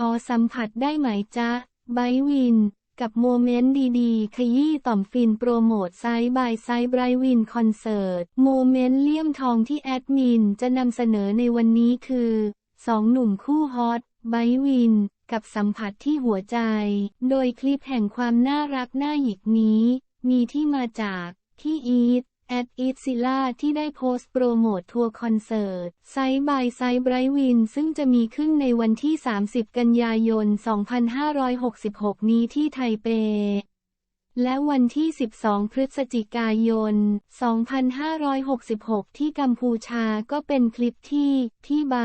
ขอสัมผัสได้ไหมจ๊ะไบร์วิน กับโมเมนต์ดีๆ ขยี้ต่อมฟินโปรโมทไซส์บายไซส์ไบร์วินคอนเสิร์ต โมเมนต์เลี่ยมทองที่แอดมินจะนำเสนอในวันนี้คือสองหนุ่มคู่ฮอตไบร์วิน กับสัมผัสที่หัวใจ โดยคลิปแห่งความน่ารักน่าหยิกนี้ มีที่มาจากที่อีท แอดอีทซิล่าที่ได้โพสต์โปรโมททัวร์คอนเสิร์ตไซบายไซส์ไบร์วินซึ่งจะมีขึ้นในวันที่ 30 กันยายน 2566 นี้ที่ไทเป และวันที่ 12 พฤศจิกายน 2566 ที่กัมพูชาก็เป็นคลิปที่พี่ไบ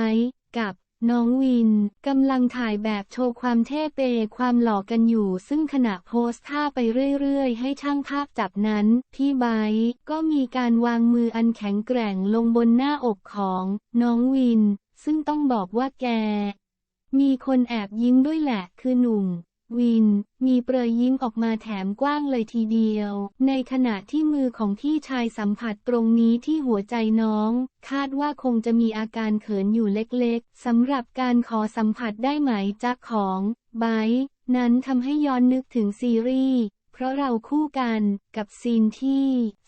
กับ น้องวินกำลังถ่ายแบบโชว์ความเท่เปความหล่อกันอยู่ ซึ่งขณะโพสท่าไปเรื่อยๆ ให้ช่างภาพจับนั้น พี่ไบก็มีการวางมืออันแข็งแกร่งลงบนหน้าอกของ น้องวิน ซึ่งต้องบอกว่าแก มีคนแอบยิ้มด้วยแหละคือหนุ่ม วิน มีเปรยยิ้มออกมาแถมกว้างเลยทีเดียว ในขณะที่มือของพี่ชายสัมผัสตรงนี้ที่หัวใจน้อง คาดว่าคงจะมีอาการเขินอยู่เล็กๆสำหรับการขอสัมผัสได้ไหมจักของไบนั้นทำให้ย้อนนึกถึงซีรีส์เพราะเราคู่กันกับซีนที่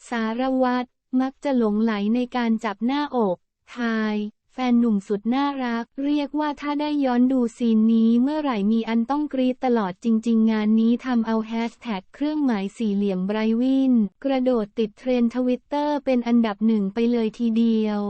สารวัตรมักจะหลงไหลในการจับหน้าอก ทาย แฟนหนุ่มสุดน่ารัก เรียกว่าถ้าได้ย้อนดูซีนนี้เมื่อไหร่มีอันต้องกรีดตลอดจริง ๆ งานนี้ทำเอาแฮชแท็กเครื่องหมายสี่เหลี่ยมไบร์วิน กระโดดติดเทรนด์ทวิตเตอร์เป็นอันดับหนึ่งไปเลยทีเดียว